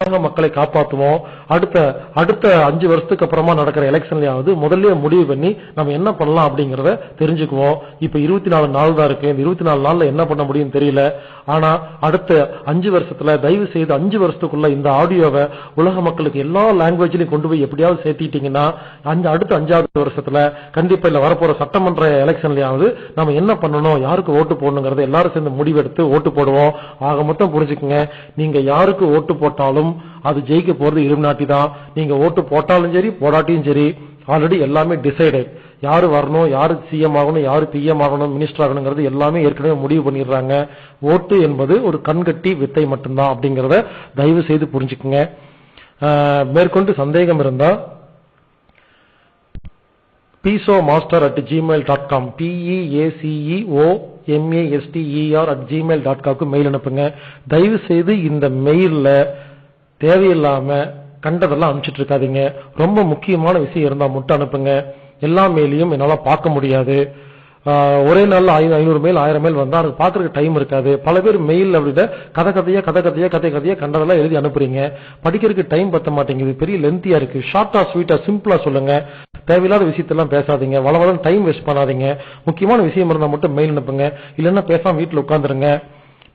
உலக மக்களை காப்பாற்றுவோம் அடுத்த அடுத்த அஞ்சு வருஷத்துக்கு அப்புறமா நடக்கிற எலெக்ஷன்லயாவது முதல்ல முடிவு பண்ணி நம்ம என்ன பண்ணலாம் அப்படிங்கறத தெரிஞ்சுக்குவோம். இப்ப இருபத்தி நாலு நாள் தான் இருக்கு. இந்த இருபத்தி நாலு நாள்ல என்ன பண்ண முடியும் தெரியல. ஆனா அடுத்த அஞ்சு வருஷத்துல தயவு செய்து அஞ்சு வருஷத்துக்குள்ள இந்த ஆடியோவை உலக மக்களுக்கு எல்லா லாங்குவேஜ்லயும் கொண்டு போய் எப்படியாவது சேர்த்திட்டீங்கன்னா அஞ்சு அடுத்த அஞ்சாவது வருஷத்துல கண்டிப்பா இல்ல வரப்போற சட்டமன்ற எலெக்ஷன்லயாவது நம்ம என்ன பண்ணணும் யாருக்கு ஓட்டு போடணுங்கிறத எல்லாரும் சேர்ந்து முடிவெடுத்து ஓட்டு போடுவோம். ஆக மொத்தம் புரிஞ்சுக்குங்க. நீங்க யாருக்கு ஓட்டு போட்டாலும் அது ஜெயிக்க போறது இருநாட்டி தான். நீங்க ஓட்டு போட்டாலும் சரி போடாட்டியும் சரி ஆல்ரெடி எல்லாமே டிசைடட் யாரு வரணும் யாரு சிஎம் ஆகணும் யாரு பிஎம் ஆகணும் மினிஸ்டர் ஆகணுங்கிறது எல்லாமே ஏற்கனவே முடிவு பண்ணிடுறாங்க. ஓட்டு என்பது ஒரு கண்கட்டி வித்தை மட்டும்தான் அப்படிங்கறத தயவு செய்து புரிஞ்சுக்குங்க. மேற்கொண்டு சந்தேகம் இருந்தா peaceo master at Gmail dot com P E A C E O M A S T E R at Gmail dot காம்க்கு mail அனுப்புங்க. தயவு செய்து இந்த மெயிலில் தேவையில்லாம கண்டதெல்லாம் அனுப்பிச்சிட்டு இருக்காதீங்க ரொம்ப முக்கியமான விஷயம் இருந்தா மட்டும் அனுப்புங்க. எல்லா மெயிலையும் என்னால பார்க்க முடியாது. ஒரே நாள் ஐநூறு மைல் ஆயிரம் மைல் வந்தா அதுக்கு பாக்குறதுக்கு டைம் இருக்காது. பல பேர் மெயில் விட கதை கதையா கதை கதையா கதை கதையா கண்டதெல்லாம் எழுதி அனுப்புறீங்க. படிக்கிறதுக்கு டைம் பத்த மாட்டேங்குது. பெரிய லென்த்தியா இருக்கு. ஷார்ட்டா ஸ்வீட்டா சிம்பிளா சொல்லுங்க. தேவையில்லாத விஷயத்தெல்லாம் பேசாதீங்க. வள டைம் வேஸ்ட் பண்ணாதீங்க. முக்கியமான விஷயம் இருந்தா மட்டும் மெயில் அனுப்புங்க. இல்லைன்னா பேசாம வீட்டுல உட்காந்துருங்க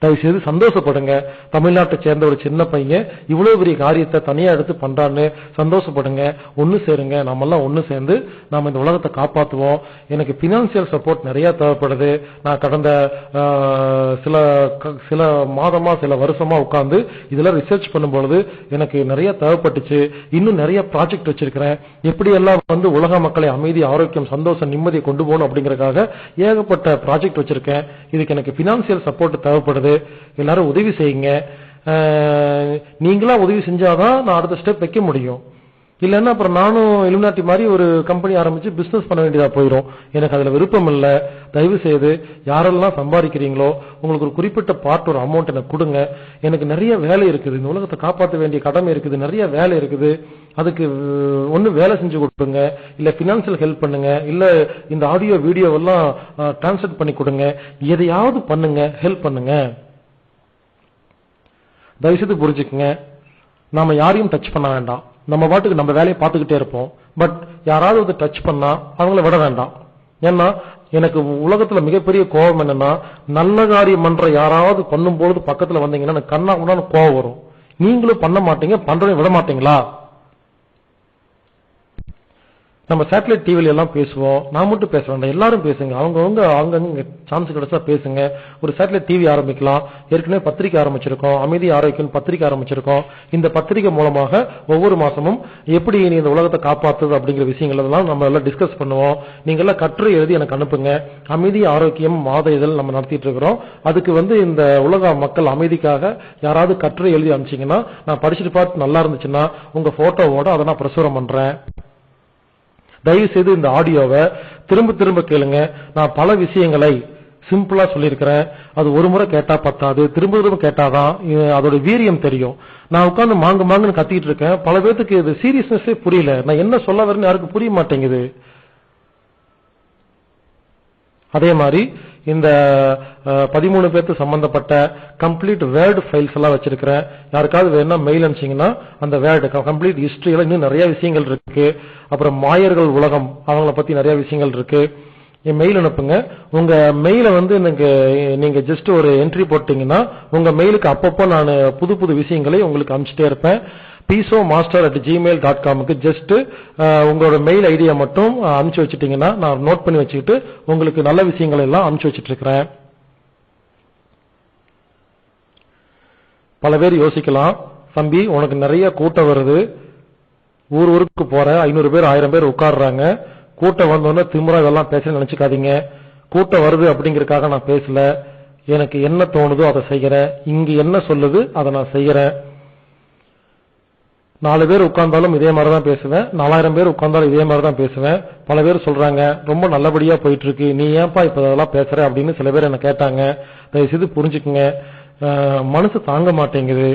தயவு செய்து சந்தோஷப்படுங்க. தமிழ்நாட்டை சேர்ந்த ஒரு சின்ன பையன் இவ்வளவு பெரிய காரியத்தை தனியா எடுத்து பண்றான்னு சந்தோஷப்படுங்க. ஒன்னு சேருங்க. நம்ம எல்லாம் ஒன்னு சேர்ந்து நாம இந்த உலகத்தை காப்பாத்துவோம். எனக்கு பினான்சியல் சப்போர்ட் நிறைய தேவைப்படுது. நான் கடந்த சில க- சில மாதமா சில வருஷமா உட்கார்ந்து இதெல்லாம் ரிசர்ச் பண்ணும்பொழுது எனக்கு நிறைய தேவைப்பட்டுச்சு. இன்னும் நிறைய ப்ராஜெக்ட் வச்சிருக்கிறேன். எப்படி எல்லாம் வந்து உலக மக்களை அமைதி ஆரோக்கியம் சந்தோஷம் நிம்மதியை கொண்டு போகணும் அப்படிங்கறக்காக ஏகப்பட்ட ப்ராஜெக்ட் வச்சிருக்கேன். இதுக்கு எனக்கு பினான்சியல் சப்போர்ட் தேவைப்படுது. எல்லாரும் உதவி செய்யுங்க. நீங்களா உதவி செஞ்சாதான் நான் அடுத்த ஸ்டெப் வைக்க முடியும். இல்லைன்னா அப்புறம் நானும் இலுமினாட்டி மாதிரி ஒரு கம்பெனி ஆரம்பிச்சு பிசினஸ் பண்ண வேண்டியதா போயிடும் எனக்கு அதுல விருப்பம் இல்ல. தயவு செய்து யாரெல்லாம் சம்பாதிக்கிறீங்களோ உங்களுக்கு ஒரு குறிப்பிட்ட பார்ட் ஒரு அமௌண்ட் எனக்கு கொடுங்க. எனக்கு நிறைய வேலை இருக்குது. இந்த உலகத்தை காப்பாற்ற வேண்டிய கடமை இருக்குது. நிறைய வேலை இருக்குது. அதுக்கு ஒன்று வேலை செஞ்சு கொடுங்க இல்ல பினான்சியல் ஹெல்ப் பண்ணுங்க இல்ல இந்த ஆடியோ வீடியோ எல்லாம் டிரான்ஸ்லேட் பண்ணி கொடுங்க எதையாவது பண்ணுங்க ஹெல்ப் பண்ணுங்க. தயவுசெய்து புரிஞ்சுக்குங்க. நாம யாரையும் டச் பண்ண வேண்டாம். நம்ம பாட்டுக்கு நம்ம வேலையை பார்த்துக்கிட்டே இருப்போம். பட் யாராவது வந்து டச் பண்ணா அவங்கள விட வேண்டாம். ஏன்னா எனக்கு உலகத்துல மிகப்பெரிய கோபம் என்னன்னா நல்ல காரியம் பண்ற யாராவது பண்ணும்போது பக்கத்துல வந்தீங்கன்னா கண்ணா முன்னாடி கோபம் வரும். நீங்களும் பண்ண மாட்டீங்க பண்றவங்க விட மாட்டீங்களா? நம்ம சேட்டலைட் டிவில எல்லாம் பேசுவோம். நான் மட்டும் பேச வேண்டாம். எல்லாரும் பேசுங்க. அவங்கவுங்க அங்கங்க சான்ஸ் கிடைச்சா பேசுங்க. ஒரு சேட்டலைட் டிவி ஆரம்பிக்கலாம். ஏற்கனவே பத்திரிக்கை ஆரம்பிச்சிருக்கோம். அமைதி ஆரோக்கியம் பத்திரிக்கை ஆரம்பிச்சிருக்கோம். இந்த பத்திரிக்கை மூலமாக ஒவ்வொரு மாசமும் எப்படி நீ இந்த உலகத்தை காப்பாத்துது அப்படிங்கிற விஷயங்கள் எல்லாம் நம்ம எல்லாம் டிஸ்கஸ் பண்ணுவோம். நீங்க எல்லாம் கட்டுரை எழுதி எனக்கு அனுப்புங்க. அமைதி ஆரோக்கியம் மாத இதழ் நம்ம நடத்திட்டு இருக்கிறோம். அதுக்கு வந்து இந்த உலக மக்கள் அமைதிக்காக யாராவது கட்டுரை எழுதி அனுப்பிச்சிங்கன்னா நான் படிச்சுட்டு பார்த்து நல்லா இருந்துச்சுன்னா உங்க போட்டோவோட அதை நான் பிரசுரம் பண்றேன். தயவு செய்து இந்த ஆடியோவை திரும்ப திரும்ப கேளுங்க. நான் பல விஷயங்களை சிம்பிளா சொல்லியிருக்கிறேன். அது ஒரு முறை கேட்டா பத்தாது. திரும்ப திரும்ப கேட்டாதான் அதோட வீரியம் தெரியும். நான் உட்காந்து மாங்கு மாங்குன்னு கத்திட்டு இருக்கேன். பல பேத்துக்கு இது சீரியஸ்னஸே புரியல. நான் என்ன சொல்ல வரேன்னு யாருக்கு புரிய மாட்டேங்குது. அதே மாதிரி இந்த பதிமூணு பேர்த்து சம்பந்தப்பட்ட கம்ப்ளீட் வேர்டு ஃபைல்ஸ் எல்லாம் வச்சிருக்கிறேன். யாருக்காவது வேணா மெயில் அனுப்பிச்சிங்கன்னா அந்த வேர்டு கம்ப்ளீட் ஹிஸ்டரியில இன்னும் நிறைய விஷயங்கள் இருக்கு. அப்புறம் மாயர்கள் உலகம் அவங்கள பத்தி நிறைய விஷயங்கள் இருக்கு. என் மெயில் அனுப்புங்க. உங்க மெயில வந்து எனக்கு நீங்க ஜஸ்ட் ஒரு என்ட்ரி போட்டீங்கன்னா உங்க மெயிலுக்கு அப்பப்போ நான் புது புது விஷயங்களை உங்களுக்கு அனுப்பிச்சிட்டே இருப்பேன். Peaceo master at Gmail dot காமுக்கு just உங்களோட மெயில் ஐடியா மட்டும் அனுப்பிச்சு வச்சுட்டீங்கன்னா நான் நோட் பண்ணி வச்சுக்கிட்டு உங்களுக்கு நல்ல விஷயங்கள் எல்லாம் அனுப்பிச்சு வச்சுட்டு இருக்கிறேன் பல பேர் யோசிக்கலாம். தம்பி உனக்கு நிறைய கூட்டம் வருது. ஊர் ஊருக்கு போற ஐநூறு பேர் ஆயிரம் பேர் உட்காடுறாங்க கூட்டம் வந்தோடனே திமுறா இதெல்லாம் பேச நினைச்சுக்காதீங்க. கூட்டம் வருது அப்படிங்கறக்காக நான் பேசல. எனக்கு என்ன தோணுதோ அதை செய்யறேன். இங்க என்ன சொல்லுது அதை நான் செய்யறேன். நாலு பேர் உட்கார்ந்தாலும் இதே மாதிரி தான் பேசுவேன். நாலாயிரம் பேர் உட்கார்ந்தாலும் இதே மாதிரி தான் பேசுவேன். பல பேர் சொல்றாங்க ரொம்ப நல்லபடியா போயிட்டு இருக்கு நீ ஏன்பா இப்ப அதெல்லாம் பேசுற? அப்படின்னு சில பேர் என்ன கேட்டாங்க. தயவு செய்து புரிஞ்சுக்குங்க மனசு தாங்க மாட்டேங்குது.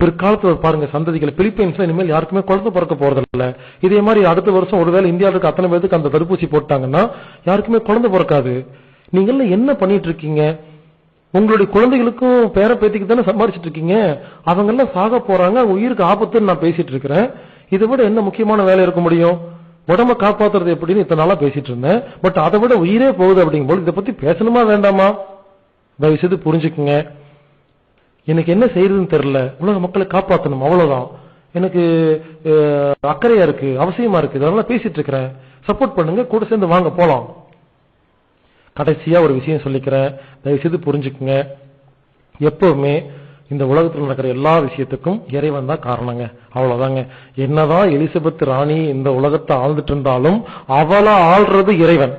பிற்காலத்துல பாருங்க சந்ததிகள் பிலிப்பைன்ஸ்ல இனிமேல் யாருக்குமே குழந்தை பிறக்க போறதில்ல. இதே மாதிரி அடுத்த வருஷம் ஒருவேளை இந்தியாவில் இருக்க அத்தனை பேருக்கு அந்த தடுப்பூசி போட்டாங்கன்னா யாருக்குமே குழந்தை பிறக்காது. நீங்க என்ன பண்ணிட்டு இருக்கீங்க உங்களுடைய குழந்தைகளுக்கும் பேர பேத்திக்கு தானே சம்பாரிச்சிட்டு இருக்கீங்க அவங்க எல்லாம் சாக போறாங்க உயிருக்கு ஆபத்துன்னு நான் பேசிட்டு இருக்கிறேன் இதை விட என்ன முக்கியமான வேலை இருக்க முடியும்? உடம்ப காப்பாத்துறது எப்படின்னு இத்தனை நாளா பேசிட்டு இருந்தேன். பட் அதை விட உயிரே போகுது அப்படிங்கும்போது இதை பத்தி பேசணுமா வேண்டாமா? தயவு செய்து புரிஞ்சுக்குங்க. எனக்கு என்ன செய்யறதுன்னு தெரியல. உலக மக்களை காப்பாற்றணும் அவ்வளவுதான். எனக்கு அக்கறையா இருக்கு அவசியமா இருக்கு. இதெல்லாம் பேசிட்டு இருக்கிறேன். சப்போர்ட் பண்ணுங்க கூட சேர்ந்து வாங்க போலாம். கடைசியா ஒரு விஷயம் சொல்லிக்கிறேன். தயவு செய்து புரிஞ்சுக்குங்க. எப்பவுமே இந்த உலகத்தில் நடக்கிற எல்லா விஷயத்துக்கும் இறைவன் தான் காரணங்க. அவ்வளவுதாங்க. என்னதான் எலிசபெத் ராணி இந்த உலகத்தை ஆழ்ந்துட்டு இருந்தாலும் அவளா ஆள்றது இறைவன்.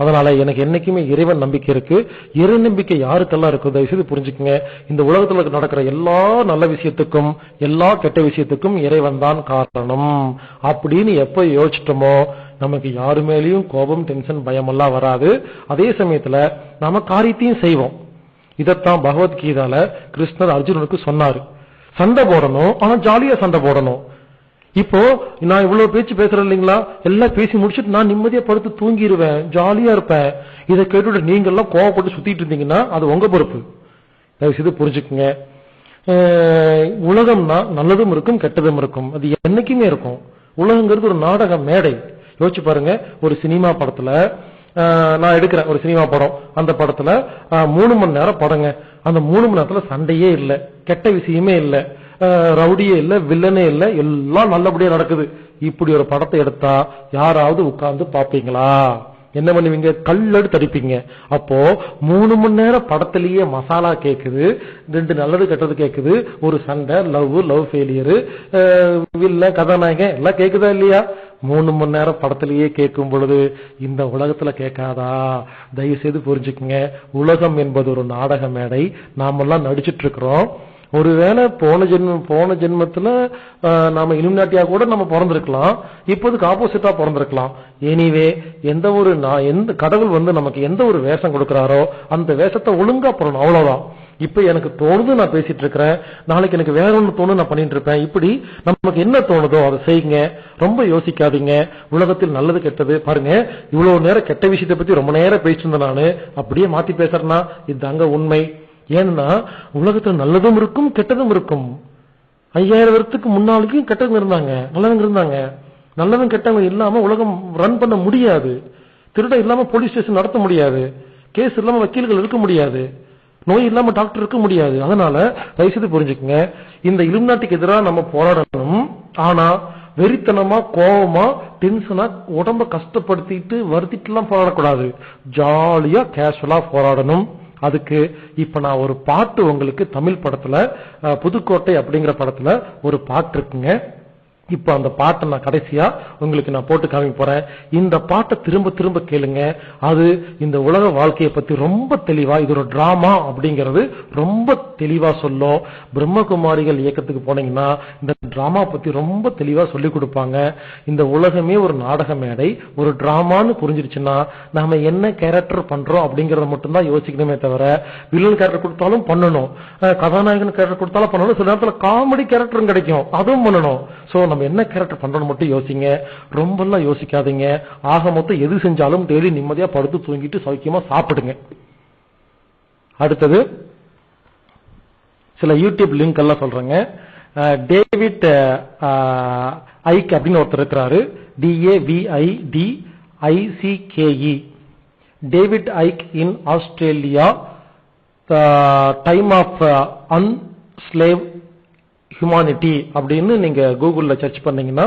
அதனால எனக்கு என்னைக்குமே இறைவன் நம்பிக்கை இருக்கு. இறை நம்பிக்கை யாருக்கெல்லாம் இருக்கோ தயவு செய்து புரிஞ்சுக்குங்க. இந்த உலகத்துல நடக்கிற எல்லா நல்ல விஷயத்துக்கும் எல்லா கெட்ட விஷயத்துக்கும் இறைவன் தான் காரணம். அப்படின்னு எப்ப யோசிச்சிட்டோமோ நமக்கு யாரு மேலேயும் கோபம் டென்ஷன் பயம் எல்லாம் வராது. அதே சமயத்துல நாம காரியத்தையும் செய்வோம். இதத்தான் பகவத்கீதால கிருஷ்ணர் அர்ஜுனனுக்கு சொன்னாரு. சண்டை போடணும் ஆனா ஜாலியா சண்டை போடணும். இப்போ நான் இவ்வளவு பேச்சு பேசுறேன் இல்லைங்களா? எல்லாம் பேசி முடிச்சுட்டு நான் நிம்மதியா படுத்து தூங்கிடுவேன் ஜாலியா இருப்பேன். இதை கேட்டுட்டு நீங்க எல்லாம் கோவப்பட்டு சுத்திட்டு இருந்தீங்கன்னா அது உங்க பொறுப்பு. தயவு செய்து புரிஞ்சுக்குங்க உலகம்னா நல்லதும் இருக்கும் கெட்டதும் இருக்கும். அது என்னைக்குமே இருக்கும். உலகங்கிறது ஒரு நாடக மேடை. யோசிச்சு பாருங்க ஒரு சினிமா படத்துல நான் எடுக்கிறேன் ஒரு சினிமா படம். அந்த படத்துல மூணு மணி நேரம் படங்க. அந்த மூணு மணி நேரத்துல சண்டையே இல்லை. கெட்ட விஷயமே இல்லை. ரவுடியே இல்ல வில்லனே இல்ல எல்லாம் நல்லபடியா நடக்குது. இப்படி ஒரு படத்தை எடுத்தா யாராவது உட்கார்ந்து பாப்பீங்களா என்ன பண்ணுவீங்க? கல்லெடுத்து அடிப்பீங்க. அப்போ மூணு மணி நேரம் படத்திலேயே மசாலா கேக்குது ரெண்டு நல்லது கெட்டது கேக்குது ஒரு சண்டை லவ் லவ் ஃபெயிலியர் வில்ல கதாநாயகன் எல்லாம் கேக்குதா இல்லையா? மூணு மணி நேரம் படத்திலேயே கேட்கும் பொழுது இந்த உலகத்துல கேட்காதா? தயவு செய்து புரிஞ்சுக்குங்க. உலகம் என்பது ஒரு நாடக மேடை. நாமெல்லாம் நடிச்சிட்டு இருக்கிறோம். ஒருவேளை போன ஜென்மம் போன ஜென்மத்துல நாம இலுமினாட்டியா கூட நம்ம பிறந்திருக்கலாம். இப்போதுக்கு ஆப்போசிட்டா பிறந்திருக்கலாம். எனிவே எந்த ஒரு நான் எந்த கடவுள் வந்து நமக்கு எந்த ஒரு வேஷம் கொடுக்கிறாரோ அந்த வேஷத்தை ஒழுங்கா போடணும். அவ்வளவுதான். இப்ப எனக்கு தோணுது நான் பேசிட்டு இருக்கிறேன். நாளைக்கு எனக்கு வேற ஒண்ணு தோணும் நான் பண்ணிட்டு இருப்பேன். இப்படி நமக்கு என்ன தோணுதோ அதை செய்யுங்க. ரொம்ப யோசிக்காதீங்க. உலகத்தில் நல்லது கெட்டது. பாருங்க இவ்வளவு நேரம் கெட்ட விஷயத்தை பத்தி ரொம்ப நேரம் பேசிட்டு இருந்தேன் நானு. அப்படியே மாத்தி பேசுறேன்னா இதுதாங்க உண்மை. ஏன்னா உலகத்துல நல்லதும் இருக்கும் கெட்டதும் இருக்கும். ஐயாயிரம் வருஷத்துக்கு முன்னாளுக்கும் கெட்டவங்க இருந்தாங்க நல்லவங்க இருந்தாங்க. நல்லவங்க கெட்டவங்க இல்லாம உலகம் ரன் பண்ண முடியாது. திருட இல்லாம போலீஸ் ஸ்டேஷன் நடத்த முடியாது. கேஸ் இல்லாம வக்கீல்கள் இருக்க முடியாது. நோய் இல்லாம டாக்டர் இருக்க முடியாது. அதனால தயவுசெய்து புரிஞ்சுக்கங்க. இந்த இலுமினாட்டிக்கு எதிராக நம்ம போராடணும். ஆனா வெறித்தனமா கோபமா டென்ஷனா உடம்ப கஷ்டப்படுத்திட்டு வருத்திட்டு எல்லாம் போராடக்கூடாது. ஜாலியா கேஷுவலா போராடணும். அதுக்கு இப்ப நான் ஒரு பாட்டு உங்களுக்கு தமிழ் படத்துல புதுக்கோட்டை அப்படிங்கிற படத்துல ஒரு பாட்டு இருக்குங்க. இப்ப அந்த பாட்டை நான் கடைசியா உங்களுக்கு நான் போட்டு காமி போறேன். இந்த பாட்டை திரும்ப திரும்ப கேளுங்க. அது இந்த உலக வாழ்க்கையை பத்தி ரொம்ப தெளிவா இது ஒரு டிராமா அப்படிங்கிறது ரொம்ப தெளிவா சொல்லும். பிரம்மகுமாரிகள் இயக்கத்துக்கு போனீங்கன்னா இந்த டிராமா பத்தி ரொம்ப தெளிவா சொல்லி கொடுப்பாங்க. இந்த உலகமே ஒரு நாடக மேடை ஒரு டிராமான்னு புரிஞ்சிருச்சுன்னா நாம என்ன கேரக்டர் பண்றோம் அப்படிங்கறத மட்டும்தான் யோசிக்கணுமே தவிர வில்லன் கேரக்டர் கொடுத்தாலும் பண்ணணும். கதாநாயகன் கேரக்டர் கொடுத்தாலும் பண்ணணும். சில நேரத்தில் காமெடி கேரக்டரும் கிடைக்கும். அதுவும் பண்ணணும். சோ நம்ம என்ன கேரக்டர் பண்றோம்னு மட்டும் யோசிங்க. ரொம்ப எல்லாம் யோசிக்காதீங்க. ஆக மொத்தம் எது செஞ்சாலும் டெய்லி நிம்மதியா படுத்து தூங்கிட்டு சௌக்கியமா சாப்பிடுங்க. அடுத்தது சில யூடியூப் லிங்க் எல்லாம் சொல்றேங்க. டேவிட் ஐக் அப்படின்னு ஒருத்தர் இருக்கிறாரு. டிஏவிஐ D I C K E David Icke in Australia time of unslave humanity அப்படின்னு நீங்க கூகுள்ல சர்ச் பண்ணீங்கன்னா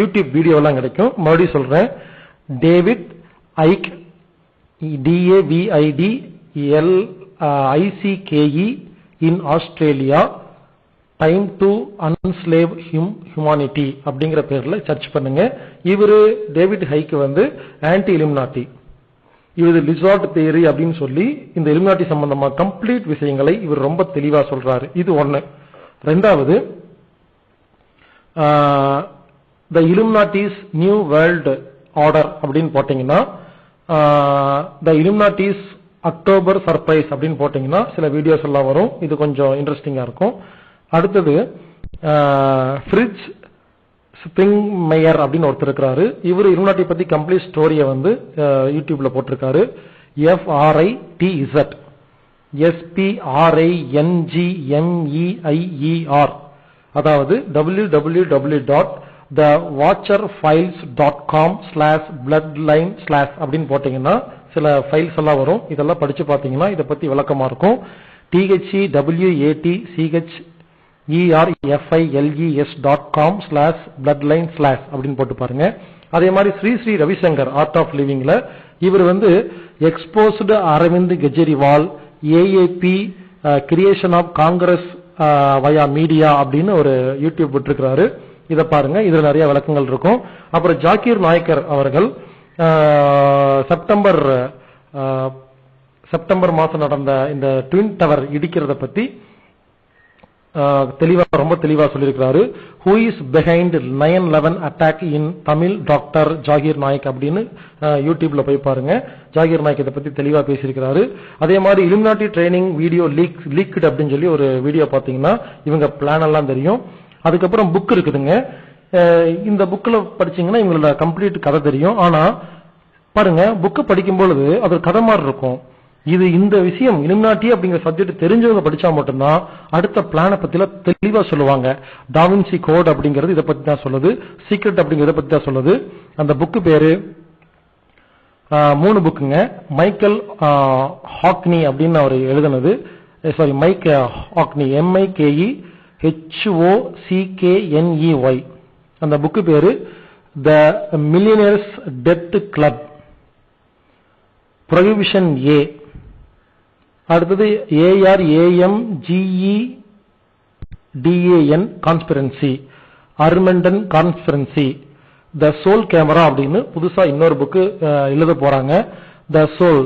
யூடியூப் வீடியோ எல்லாம் கிடைக்கும். மறுபடியும் சொல்றேன். David Icke D A V I D L I C K E in Australia time to unslave hume humanity அப்படிங்கிற பேர்ல சர்ச் பண்ணுங்க. இவரு டேவிட் ஹைக்கு வந்து ஆன்டி இலிமினாட்டி இவர் லிசார்ட் தியரி அப்படின்னு சொல்லி இந்த இலிமினாட்டி சம்பந்தமா கம்ப்ளீட் விஷயங்களை இவர் ரொம்ப தெளிவா சொல்றாரு. இது ஒண்ணு. ரெண்டாவது the Illuminatis new world order அப்படின்னு போட்டீங்கன்னா த இலுமினாட்டிஸ் அக்டோபர் சர்ப்ரைஸ் அப்படின்னு போட்டீங்கன்னா சில வீடியோஸ் எல்லாம் வரும். இது கொஞ்சம் இன்ட்ரெஸ்டிங்கா இருக்கும். அடுத்தது ஃப்ரிட்ஜ் ஸ்பிரிங் மேயர் அப்படின்னு ஒருத்தர் இருக்கிறாரு. இவர் இலுமினாட்டி பத்தி கம்ப்ளீட் ஸ்டோரியை வந்து யூடியூப்ல போட்டிருக்காரு. எஃப்ஆர்ஐ டி இசட் எஸ்பிஆர்ஐஎன்ஜிஎம்இஐஇஆர் அதாவது www டாட் த watcher files dot com slash blood line slash அப்படின்னு போட்டீங்கன்னா சில ஃபைல்ஸ் எல்லாம் வரும். இதெல்லாம் படிச்சு பார்த்தீங்கன்னா இதை பத்தி விளக்கமா இருக்கும். THE டபிள்யூஏடி CH இஆர்எஃப்ஐஎல்இஎஸ் dot com slash blood line slash அப்படின்னு போட்டு பாருங்க. அதே மாதிரி ஸ்ரீ ஸ்ரீ ரவிசங்கர் ஆர்ட் ஆஃப் லிவிங்ல இவர் வந்து exposed Aravind Kejriwal AAB creation of Congress via media அப்படின்னு ஒரு யூடியூப் விட்டுருக்கிறாரு. இதை பாருங்க இதுல நிறைய விளக்கங்கள் இருக்கும். அப்புறம் ஜாக்கீர் நாயக்கர் அவர்கள் uh, செப்டம்பர் uh, செப்டம்பர் மாதம் நடந்த இந்த ட்வின் டவர் இடிக்கிறத பத்தி தெளிவா ரொம்ப தெளிவா சொல்லியிருக்கிறாரு. Who is behind nine eleven attack in Tamil doctor Zakir Naik அப்படின்னு யூடியூப்ல போய் பாருங்க. ஜாகீர் நாயக் இதை பத்தி தெளிவா பேசியிருக்கிறாரு. அதே மாதிரி Illuminati training video leak leaked அப்படின்னு சொல்லி ஒரு வீடியோ பாத்தீங்கன்னா இவங்க பிளான் எல்லாம் தெரியும். அதுக்கப்புறம் புக் இருக்குதுங்க. இந்த புக்ல படிச்சீங்கன்னா இவங்களோட கம்ப்ளீட் கதை தெரியும். ஆனா பாருங்க புக்கு படிக்கும் பொழுது அது கதை மாதிரி இருக்கும். இது இந்த விஷயம் இலுமினாட்டி அப்படிங்கிற சப்ஜெக்ட் தெரிஞ்சவங்க படிச்சா மட்டும்தான் அடுத்த பிளான பத்தில தெளிவா சொல்லுவாங்க. டாவின்சி கோட் அப்படிங்கிறது இதை பத்தி தான் சொல்லுது. சீக்ரெட் அப்படிங்கறத பத்தி தான் சொல்லுது. அந்த புக்கு பேரு மூணு புக்குங்க மைக்கேல் ஹாக்னி அப்படின்னு அவர் எழுதுனது. Sorry Mike Hockney M I K E H O C K N E Y அந்த புக்கு பேரு the millionaires death club prohibition A அடுத்தது A R A M G E D A N conspiracy Armageddon conspiracy the soul camera அப்படின்னு புதுசா இன்னொரு book எழுத போறாங்க. The soul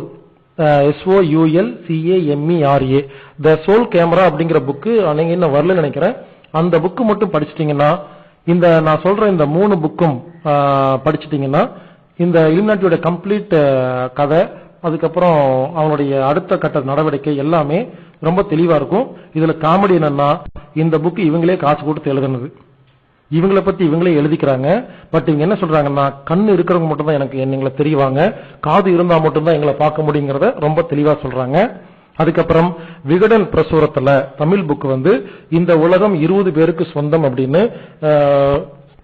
S O U L C A M E R A the soul camera அப்படிங்கிற book நீங்க இன்னும் வரல நினைக்கிறேன். அந்த புக்கு மட்டும் படிச்சிட்டீங்கன்னா இந்த நான் சொல்ற இந்த மூணு புக்கும் படிச்சிட்டீங்கன்னா இந்த இலுமினாட்டியோட கம்ப்ளீட் கதை அதுக்கப்புறம் அவனுடைய அடுத்த கட்ட நடவடிக்கை எல்லாமே ரொம்ப தெளிவா இருக்கும். இதுல காமெடி என்னன்னா இந்த புக் இவங்களே காசு கொடுத்து எழுதுனது. இவங்களை பத்தி இவங்களே எழுதிக்கிறாங்க. பட் இவங்க என்ன சொல்றாங்கன்னா கண்ணு இருக்கிறவங்க மட்டும் தான் எனக்கு எங்களை தெரியவாங்க காது இருந்தா மட்டும்தான் எங்களை பார்க்க முடியுங்கிறத ரொம்ப தெளிவா சொல்றாங்க. அதுக்கப்புறம் விகடன் பிரசுரத்துல தமிழ் புக் வந்து இந்த உலகம் இருபது பேருக்கு சொந்தம் அப்படின்னு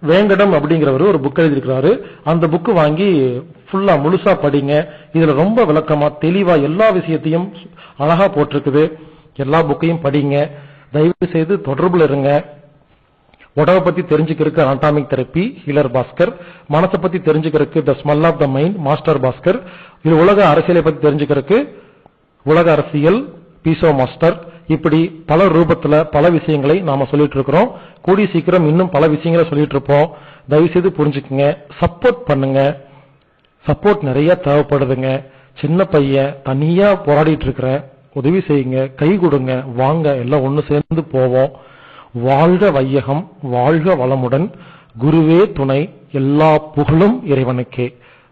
வேங்கடம் அப்படிங்கிறவர் ஒரு புக் எழுதியிருக்கிறாரு. அந்த புக் வாங்கி ஃபுல்லா முழுசா படிங்க. இதுல ரொம்ப விளக்கமா தெளிவா எல்லா விஷயத்தையும் அழகா போட்டிருக்குது. எல்லா புக்கையும் படிங்க. தயவு செய்து தொடர்புல இருங்க. உடவை பத்தி தெரிஞ்சுக்கிறதுக்கு அனாட்டாமிக் தெரப்பி ஹீலர் பாஸ்கர். மனசை பத்தி தெரிஞ்சுக்கிறதுக்கு the smell of the mind master Bhaskar. இது உலக அரசியலை பத்தி தெரிஞ்சுக்கிறதுக்கு உலக அரசியல் பீசோ மாஸ்டர் இப்படி பல ரூபத்துல பல விஷயங்களை நாம சொல்லிட்டு இருக்கிறோம் கூடி சீக்கிரம் இன்னும் பல விஷயங்களை சொல்லிட்டு இருப்போம் தயவு செய்து புரிஞ்சுக்குங்க. சப்போர்ட் பண்ணுங்க. சப்போர்ட் நிறைய தேவைப்படுதுங்க. சின்ன பையன் தனியா போராடிட்டு இருக்கிற உதவி செய்யுங்க கை கொடுங்க வாங்க எல்லாம் ஒண்ணு சேர்ந்து போவோம். வாழ்க வையகம் வாழ்க வளமுடன். குருவே துணை எல்லா புகழும் இறைவனுக்கே.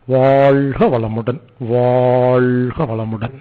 வாழ்க வளமுடன் வாழ்க வளமுடன்.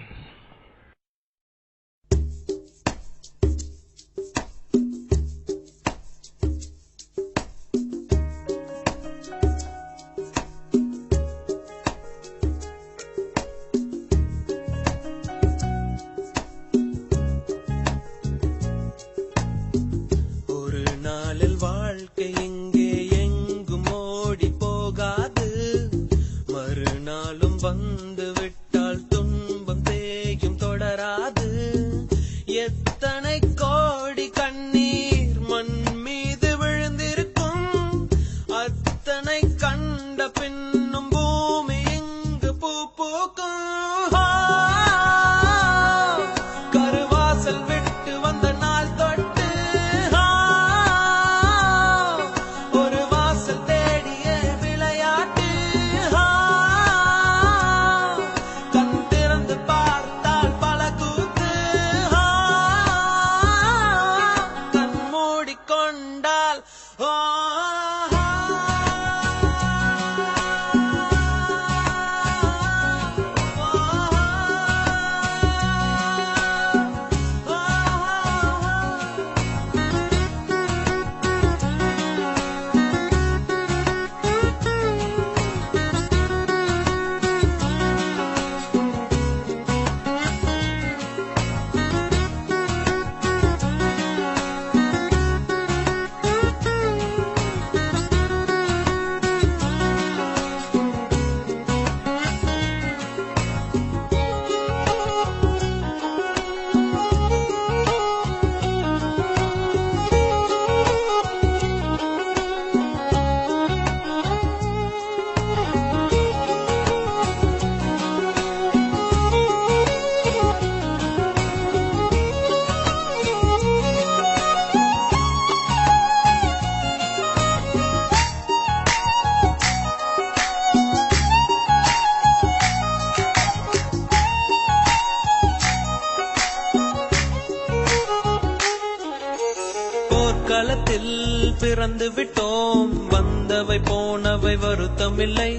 பிறந்து விட்டோம் வந்தவை போனவை வருத்தமில்லை.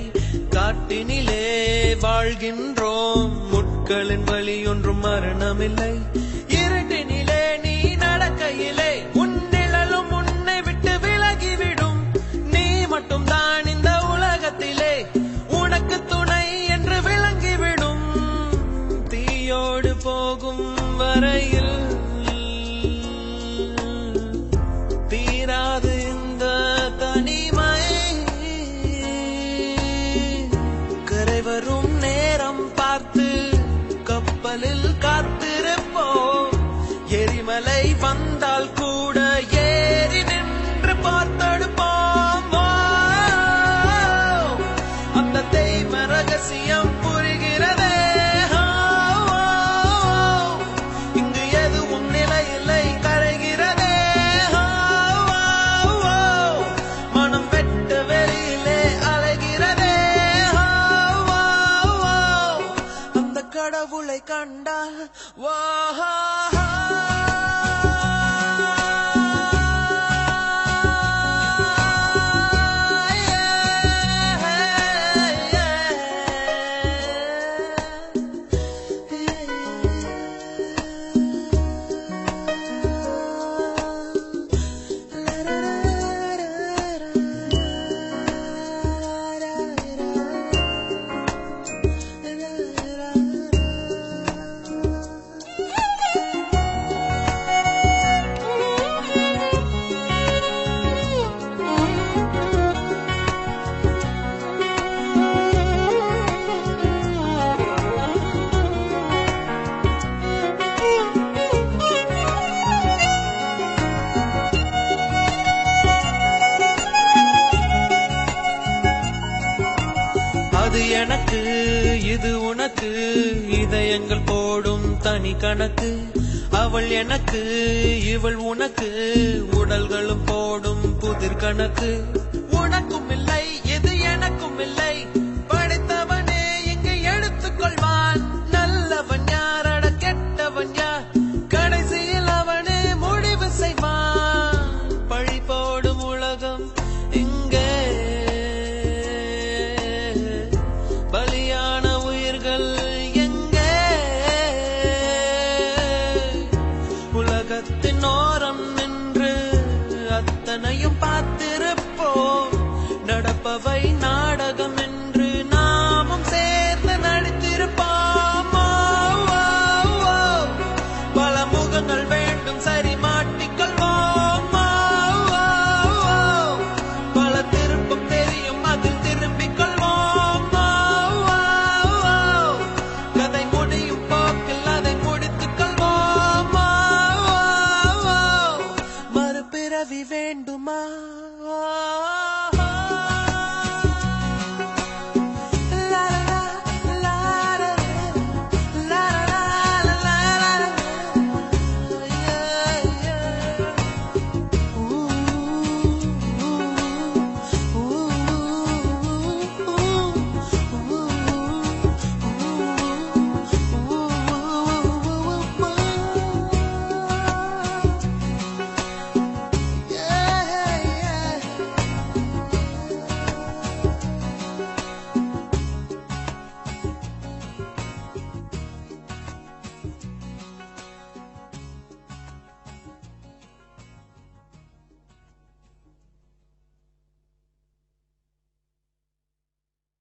காட்டினிலே வாழ்கின்றோம். முட்களின் வழி ஒன்றும் மரணமில்லை. இருட்டினிலே நீ நடக்கையிலே உன் நிழலும் உன்னை விட்டு விலகிவிடும். நீ மட்டும் தான் இந்த உலகத்திலே உனக்கு துணை என்று விளங்கிவிடும். தீயோடு போகும் வரையில் Whoa. அவள் எனக்கு இவள் உனக்கு. உடல்களும் போடும் புதிர் கணக்கு. உனக்கும் இல்லை எது எனக்கும் இல்லை.